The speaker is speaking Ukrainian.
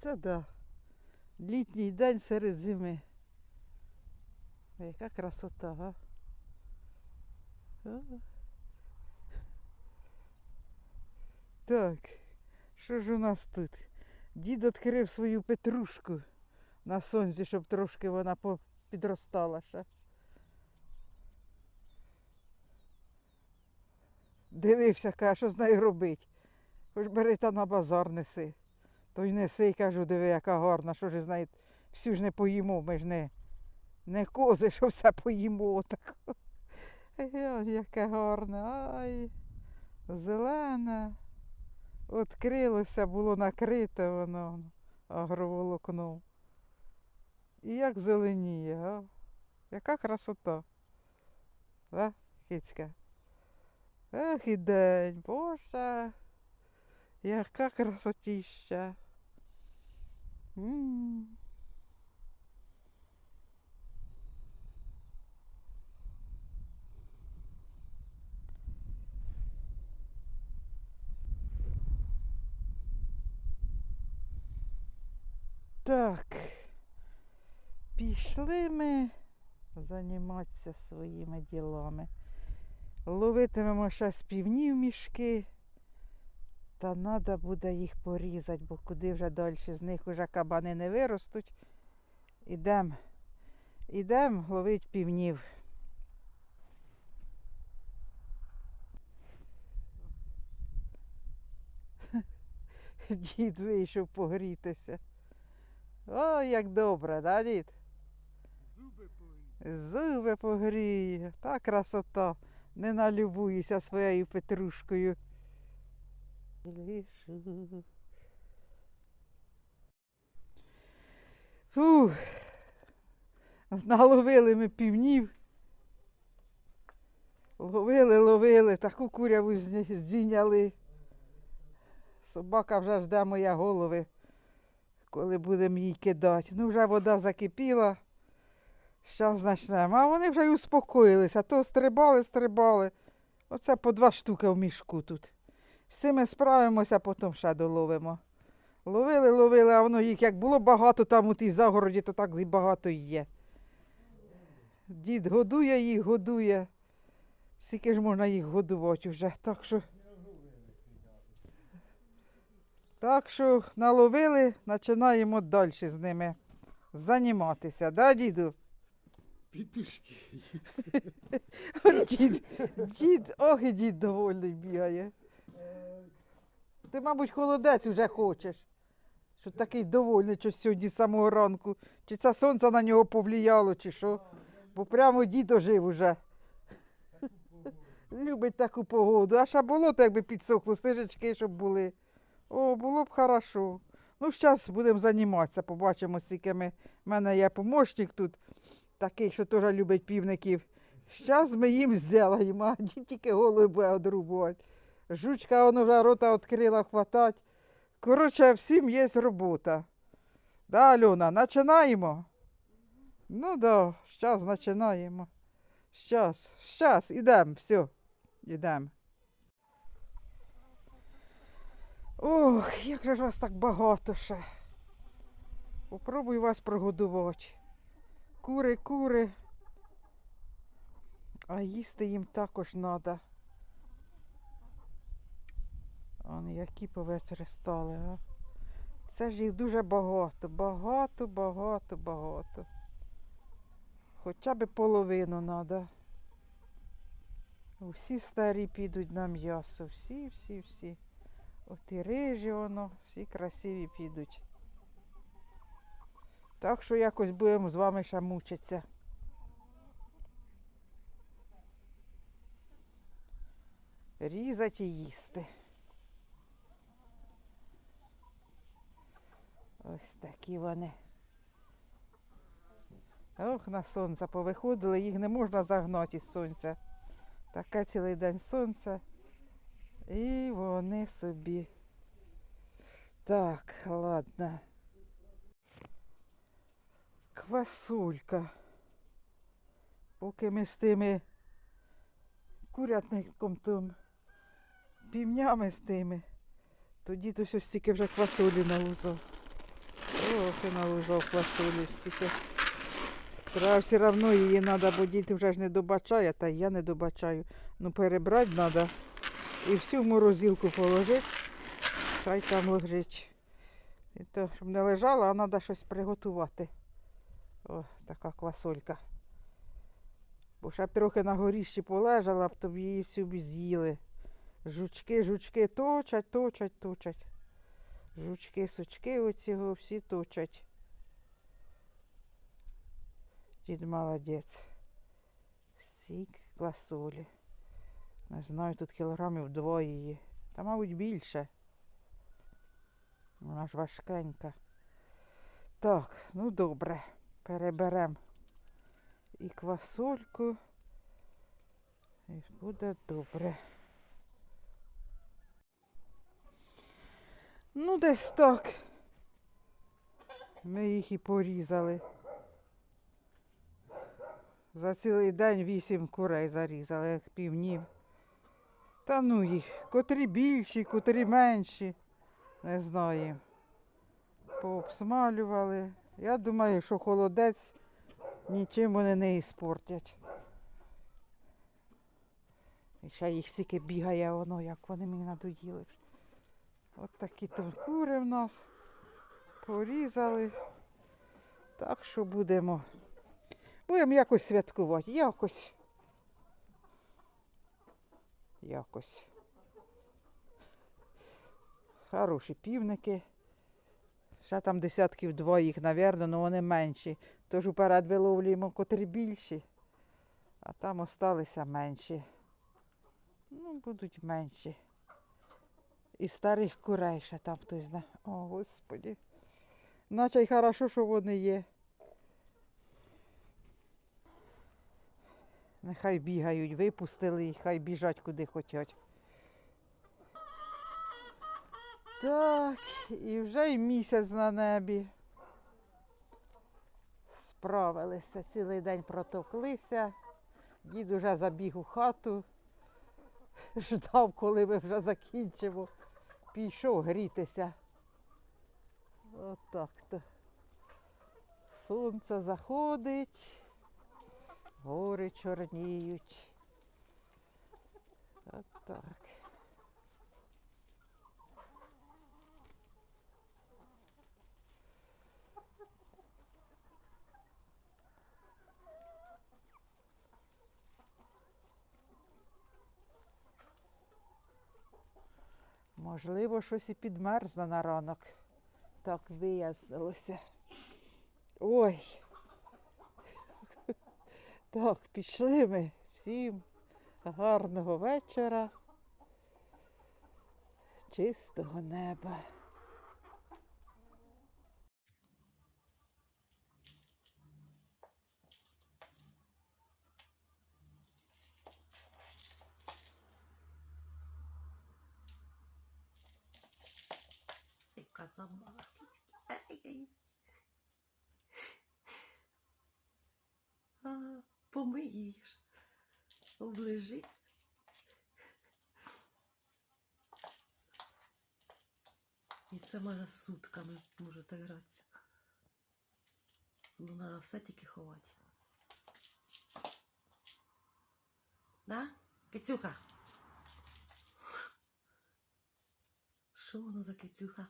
Оце да. Літній день серед зими. Яка красота, га? Так, що ж у нас тут? Дід відкрив свою петрушку на сонці, щоб трошки вона підростала ще. Дивився, каже, що з нею робить. Хоч бери та на базар неси. То й неси кажу, диви, яка гарна, що ж з нею всю ж не поїмо, ми ж не, не кози, що все поїмо. отак. Ой, яке гарне, ай, зелене. Открилося, було накрите воно агроволокном. І як зеленіє, а? Яка красота. Да, кицька? Ех і день, боже. Яка красотіща. М. Так. Пішли ми займатися своїми ділами. Ловитимемо ще співні в мішки. Та треба буде їх порізати, бо куди вже далі з них уже кабани не виростуть. Ідемо. Ідемо ловити півнів. Дід вийшов погрітися. О, як добре, да, дід? Зуби повинні. Зуби погріє. Та красота. Не налюбуюся своєю петрушкою. Лишу. Фух. Наловили ми півнів. Ловили, ловили, таку куряву здійняли. Собака вже жде моя голови, коли будемо їй кидати. Ну, вже вода закипіла. Зараз почнемо. А вони вже й успокоїлися. То стрибали, стрибали. Оце по два штуки в мішку тут. З цими справимося, потім ще доловимо. Ловили, ловили, а воно їх як було багато там у тій загороді, то так і багато є. Дід годує їх, годує. Скільки ж можна їх годувати вже. Так що, так що наловили, починаємо далі з ними займатися. Да, діду? Пітушки. Дід, дід, ох, і дід довольний бігає. Ти, мабуть, холодець вже хочеш. Що такий довольний, що сьогодні з самого ранку. Чи це сонце на нього повлияло, чи що. Бо прямо дід ожив уже. Любить таку погоду. А ще болото, якби підсохло, стежечки, щоб були. О, було б хорошо. Ну, зараз будемо займатися, побачимо, скільки ми. У мене є помощник тут, такий, що теж любить півників. Зараз ми їм зробимо, а дід тільки голову буде одрубувати. Жучка воно вже рота відкрила хватать. Коротше, всім є робота. Да, Альона, починаємо? Ну да, зараз починаємо. Щас, щас, ідемо, все, ідемо. Ох, як же ж вас так багато ще. Попробую вас прогодувати. Кури, кури. А їсти їм також треба. Які повечері стали, а? Це ж їх дуже багато, багато, багато, багато. Хоча б половину треба. Всі старі підуть на м'ясо, всі, всі, всі. От і рижі воно, всі красиві підуть. Так що якось будемо з вами ще мучитися. Різати і їсти. Ось такі вони. Ох, на сонце повиходили, їх не можна загнати із сонця. Таке цілий день сонце. І вони собі. Так, ладно. Квасулька. Поки ми з тими курятником тим, півнями з тими, тоді то ось стільки вже квасолі налузав. Трохи належав фласолі стільки. Треба все одно її треба, бо діти вже ж не добачає, та я не добачаю. Ну перебрати треба і всю морозилку положити. Хай там лежить. І то, щоб не лежала, а треба щось приготувати. О, така квасолька. Бо ще б трохи на горіщі полежала, б тобі її всю б з'їли. Жучки, жучки точать, точать, точать. Жучки, сучки оцього всі точать. Дід молодець. Сік квасолі. Не знаю, тут кілограмів двоє її. Та, мабуть, більше. Вона ж важкенька. Так, ну добре. Переберемо і квасольку. І буде добре. Ну, десь так. Ми їх і порізали. За цілий день вісім курей зарізали, як півнів. Та ну їх, котрі більші, котрі менші. Не знаю. Пообсмалювали. Я думаю, що холодець нічим вони не іспортять. І ще їх стільки бігає воно, як вони мені надоїли. От такі то кури в нас. Порізали. Так що будемо. Будемо якось святкувати. Якось. Якось. Хороші півники. Ще там десятків два їх, напевно, але вони менші. Тож уперед виловлюємо котрі більші, а там осталися менші. Ну, будуть менші. І старих курей ще там хтось знає. О, Господі. Наче й хорошо, що вони є. Нехай бігають, випустили їх, хай біжать куди хочуть. Так, і вже й місяць на небі. Справилися, цілий день протоклися. Дід уже забіг у хату, ждав, коли ми вже закінчимо. Пішов грітися. Отак то. Сонце заходить, гори чорніють. Отак. Можливо, щось і підмерзло на ранок. Так вияснилося. Ой. Так, пішли ми. Всім гарного вечора. Чистого неба. Ай-яй. А, помиєш, оближи. І це може сутками може так гратися. Ну, треба все тільки ховати. Да? Кицюха? Що воно за кицюха?